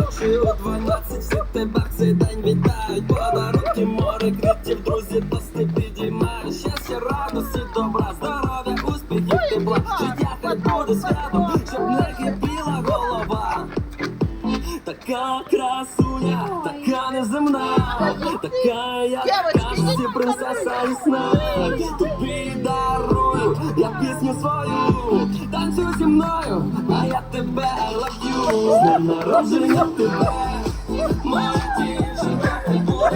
ночі у 12 всі тебе цей день вітають. Подарунки, море, критів, друзі, тости підіймають. Щастя, радості, добра, здоров'я, успіхів, тепла. Життя хай буде святом, щоб не хибіла голова. Така красуня, така неземна, така як кажуть, принцеса і сна Тобі дарую, я пісню свою, танцюй зі мною тебе I love you. З днем народження тебе, моя життя тебе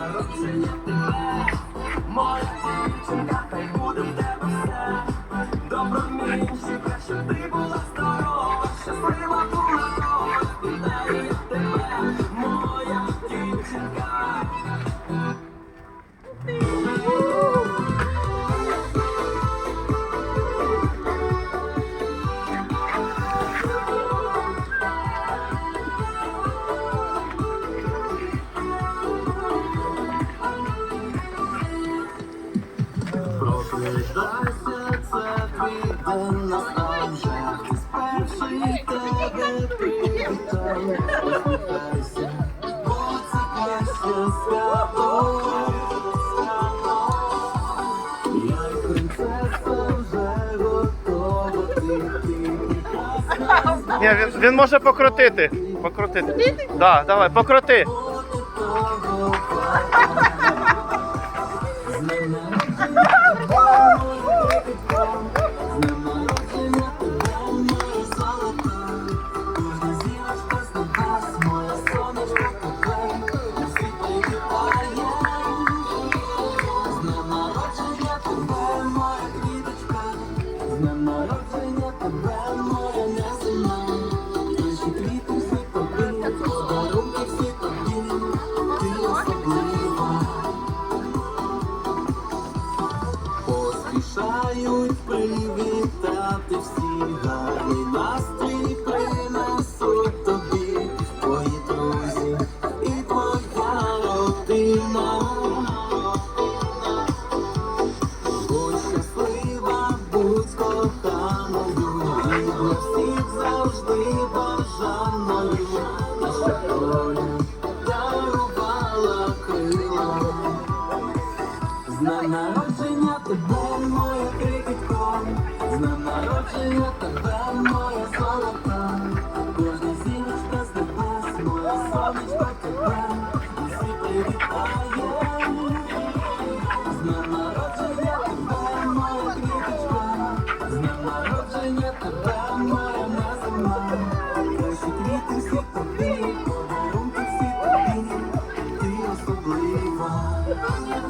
днем народження тебе, все. Добро мільчинка, тебе бо це краще свято Я принцеса вже готова Ти, ти прекрасна Ні, він, він може покрутити. Покрутити. Да, давай, покрути. Того З з народження тебе, моя золота, кожна зірочка з моя сонечко тебе, усі привітає. З народження тебе, моя крикітко, з народження тебе, моя неземна, Наші квіти всі тобі, подарунки всі тобі, ти особлива.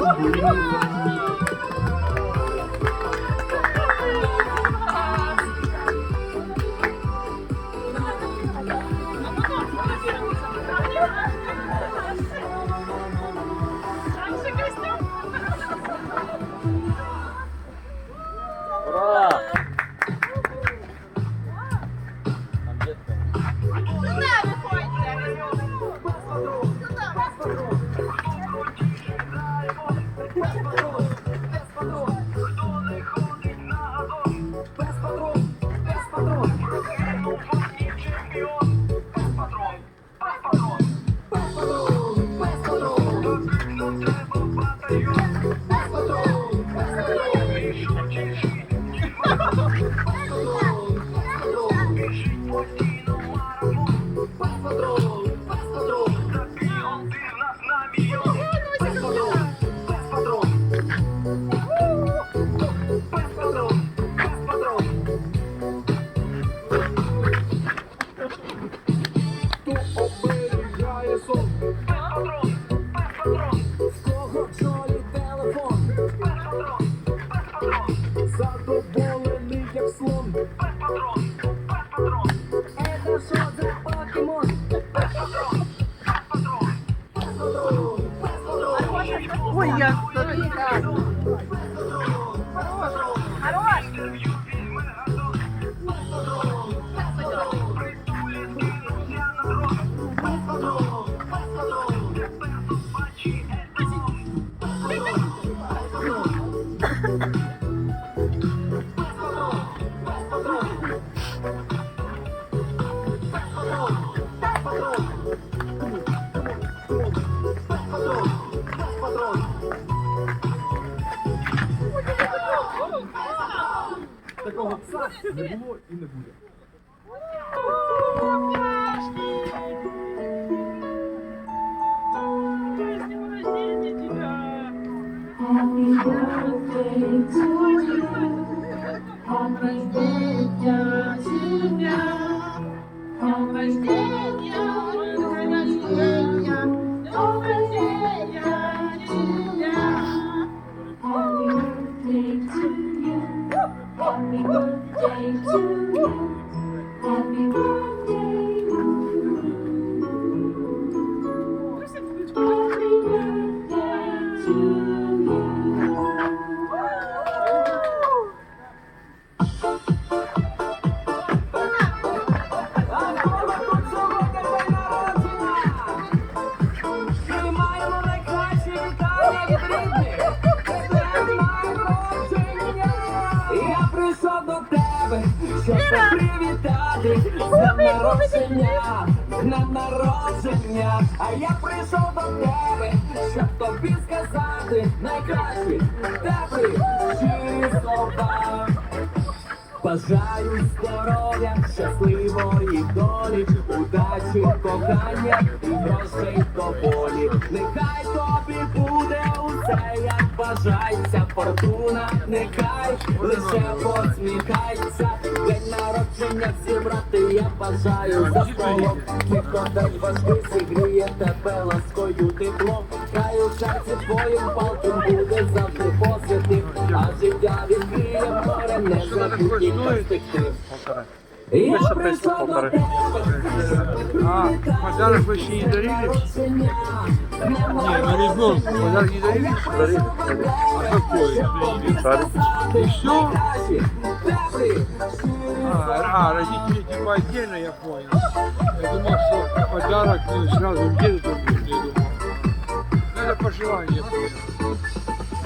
оберігає Ой, я Такого Było the górze. А я прийшов до тебе, щоб тобі сказати найкращі теплі щирі слова. Бажаю здоров'я, щасливої долі, удачі, кохання і грошей доволі. Нехай тобі буде усе, як бажається фортуна, нехай лише посміхайся. День народження зібрати я бажаю за столом. Ніхто день важкий зігріє тебе ласкою теплом. Хай у серці твоїм палком буде завжди позитив, а життя відкриє море незабутніх перспектив. Я прийшов до тебе, А, подарок вы еще не дарили? Не, на ребенку подарок не дарили? Дарили. А какой? Шарик. И все? А, а, родители типа отдельно, я понял. Я думал, что подарок ну, сразу деду только я думал. Ну, это пожелание, я понял.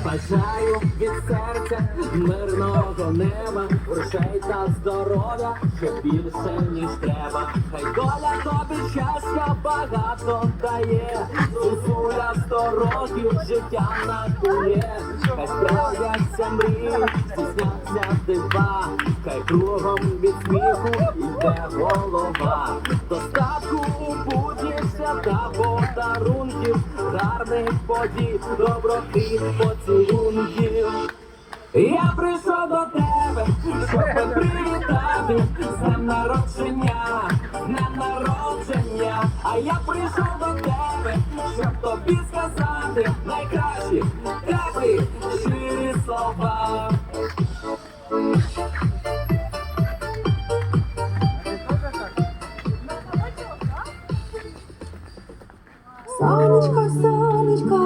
Бажаю від серця мирного неба, грошей та здоров'я, що більше ніж треба. Хай доля тобі щастя багато дає, Зусуля сто років життя накує, хай справляться мрії, здійсняться дива, хай кругом від сміху йде голова. Достатку у буді свята подарунків, гарних подій, доброти, поцілунків. Я прийшов до тебе, щоб привітати з днем народження, днем народження. А я прийшов до тебе, щоб тобі сказати найкращі, теплі, щирі слова. Сонечко, сонечко.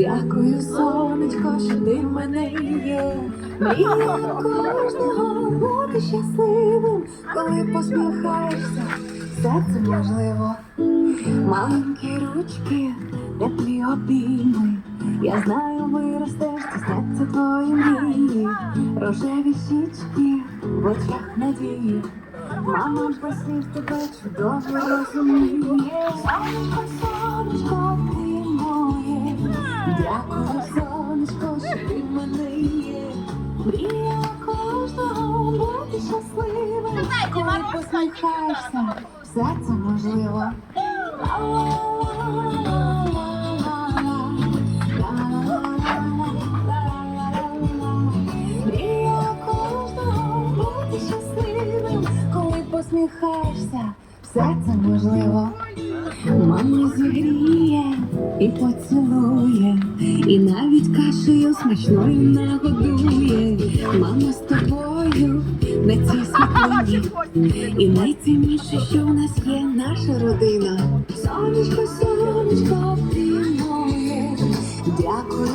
Дякую, сонечко, що ти в мене є. Мрія кожного бути щасливим, коли посміхаєшся, серце можливо. Маленькі ручки, теплі обійми. Я знаю, виростеш, здійсняться твої мрії. Рожеві щічки в очах надії. Мама без слів тебе чудово розуміє. Сонечко, сонечко. Дякую, сонечко, що ти мене є. Мрія кожного бути щасливим. Коли посміхаєшся, все це можливо. Мрія кожного бути щасливим, коли посміхаєшся, все це можливо. Мама зігріє і поцілує, і навіть кашею смачною нагодує. Мама з тобою на цій світлині. І найцінніше, що в нас є наша родина. Сонечко, сонечко, ти моє. Дякую,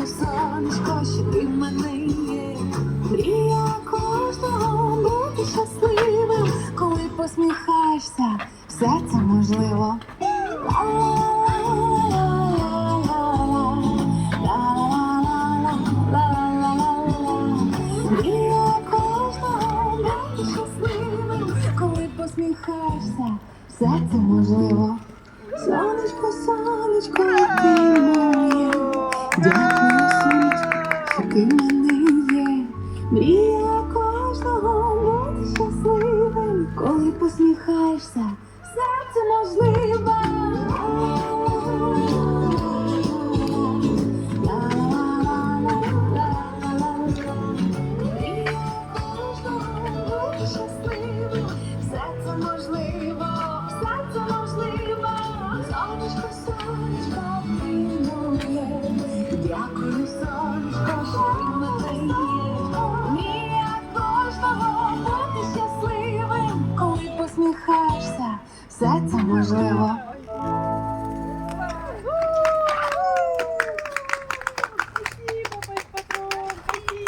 Дякую,